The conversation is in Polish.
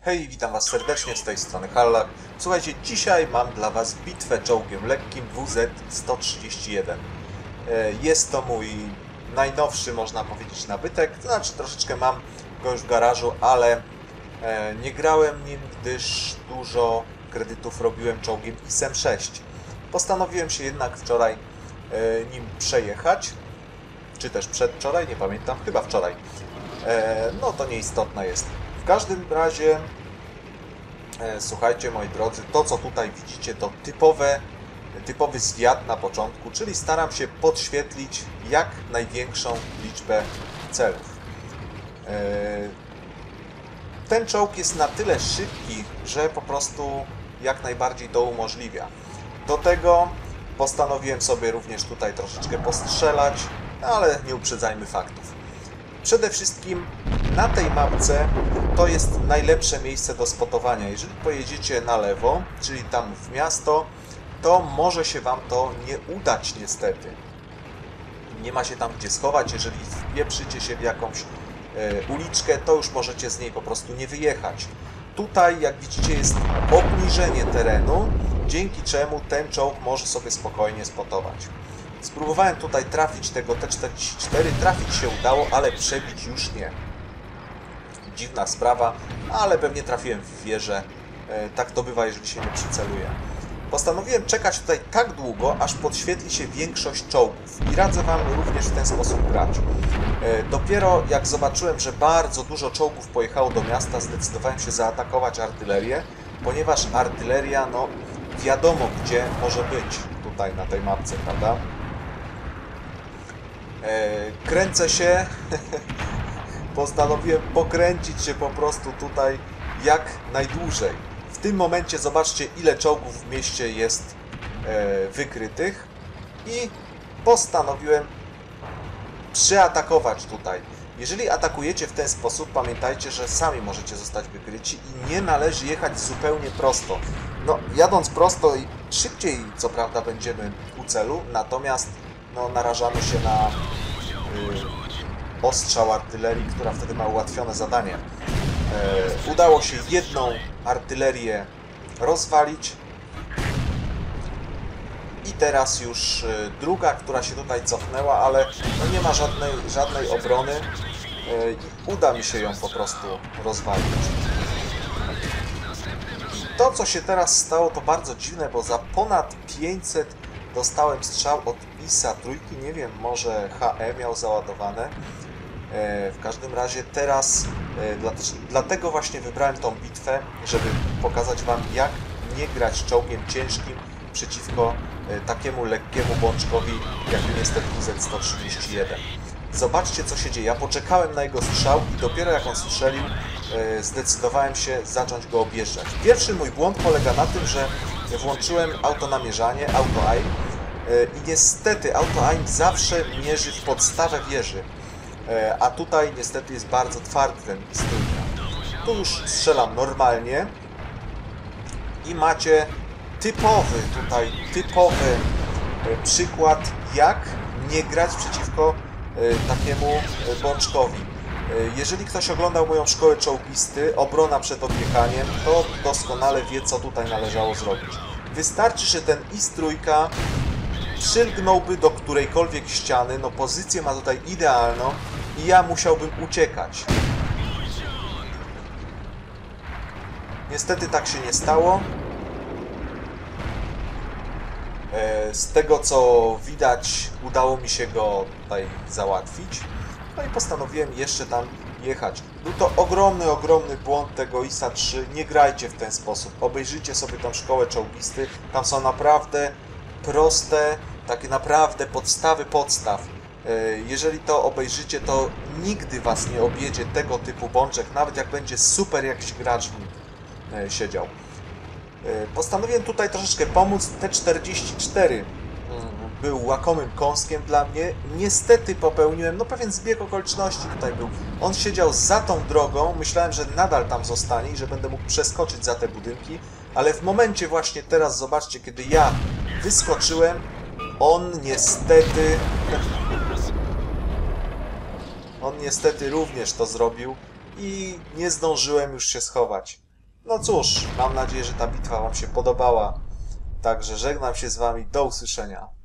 Hej, witam was serdecznie z tej strony Hallak. Słuchajcie, dzisiaj mam dla was bitwę czołgiem lekkim WZ-131. E, Jest to mój najnowszy, można powiedzieć, nabytek. To znaczy, troszeczkę mam go już w garażu, ale e, nie grałem nim, gdyż dużo kredytów robiłem czołgiem ISM-6. Postanowiłem się jednak wczoraj e, nim przejechać, czy też przedwczoraj, nie pamiętam, chyba wczoraj. No to nieistotne jest. W każdym razie, e, słuchajcie moi drodzy, to co tutaj widzicie to typowe, typowy zwiat na początku, czyli staram się podświetlić jak największą liczbę celów. E, Ten czołg jest na tyle szybki, że po prostu jak najbardziej to umożliwia. Do tego postanowiłem sobie również tutaj troszeczkę postrzelać, ale nie uprzedzajmy faktów. Przede wszystkim na tej mapce to jest najlepsze miejsce do spotowania. Jeżeli pojedziecie na lewo, czyli tam w miasto, to może się Wam to nie udać niestety. Nie ma się tam gdzie schować, jeżeli wpieprzycie się w jakąś e, uliczkę, to już możecie z niej po prostu nie wyjechać. Tutaj, jak widzicie, jest obniżenie terenu, dzięki czemu ten czołg może sobie spokojnie spotować. Spróbowałem tutaj trafić tego T-44, trafić się udało, ale przebić już nie. Dziwna sprawa, ale pewnie trafiłem w wieżę. E, Tak to bywa, jeżeli się nie przyceluje. Postanowiłem czekać tutaj tak długo, aż podświetli się większość czołgów i radzę Wam również w ten sposób grać. E, Dopiero jak zobaczyłem, że bardzo dużo czołgów pojechało do miasta, zdecydowałem się zaatakować artylerię, ponieważ artyleria, no wiadomo gdzie może być tutaj na tej mapce, prawda? E, kręcę się. Postanowiłem pokręcić się po prostu tutaj jak najdłużej. W tym momencie zobaczcie, ile czołgów w mieście jest e, wykrytych i postanowiłem przeatakować tutaj. Jeżeli atakujecie w ten sposób, pamiętajcie, że sami możecie zostać wykryci i nie należy jechać zupełnie prosto. No, jadąc prosto i szybciej, co prawda, będziemy u celu, natomiast no, narażamy się na y, ostrzał artylerii, która wtedy ma ułatwione zadanie. E, udało się jedną artylerię rozwalić i teraz już y, druga, która się tutaj cofnęła, ale no nie ma żadnej, żadnej obrony i uda mi się ją po prostu rozwalić. To, co się teraz stało, to bardzo dziwne, bo za ponad 500 dostałem strzał od ISA trójki, nie wiem, może HE miał załadowane. E, W każdym razie teraz, e, dlate- dlatego właśnie wybrałem tą bitwę, żeby pokazać Wam, jak nie grać czołgiem ciężkim przeciwko e, takiemu lekkiemu bączkowi, jakim jest ten WZ-131. Zobaczcie, co się dzieje. Ja poczekałem na jego strzał i dopiero jak on strzelił, e, zdecydowałem się zacząć go objeżdżać. Pierwszy mój błąd polega na tym, że włączyłem autonamierzanie, auto-aim e, i niestety auto-aim zawsze mierzy w podstawę wieży. E, A tutaj niestety jest bardzo twardy ten strójka. Tu już strzelam normalnie i macie typowy tutaj, typowy przykład jak nie grać przeciwko takiemu e, bączkowi. E, Jeżeli ktoś oglądał moją szkołę czołgisty, obrona przed odjechaniem, to doskonale wie co tutaj należało zrobić. Wystarczy, że ten I-trójka przylgnąłby do którejkolwiek ściany, no pozycję ma tutaj idealną i ja musiałbym uciekać. Niestety tak się nie stało. E, Z tego co widać, udało mi się go tutaj załatwić. No i postanowiłem jeszcze tam jechać. Był to ogromny, ogromny błąd tego ISA 3. Nie grajcie w ten sposób. Obejrzyjcie sobie tą szkołę czołgisty. Tam są naprawdę proste, takie naprawdę podstawy podstaw. E, Jeżeli to obejrzycie, to nigdy Was nie objedzie tego typu bączek, nawet jak będzie super jakiś gracz w nim e, siedział. E, Postanowiłem tutaj troszeczkę pomóc. T44 mm, był łakomym kąskiem dla mnie. Niestety popełniłem, no pewien zbieg okoliczności tutaj był. On siedział za tą drogą, myślałem, że nadal tam zostanie i że będę mógł przeskoczyć za te budynki, ale w momencie właśnie teraz, zobaczcie, kiedy ja wyskoczyłem, on niestety... On niestety również to zrobił i nie zdążyłem już się schować. No cóż, mam nadzieję, że ta bitwa Wam się podobała. Także żegnam się z Wami. Do usłyszenia.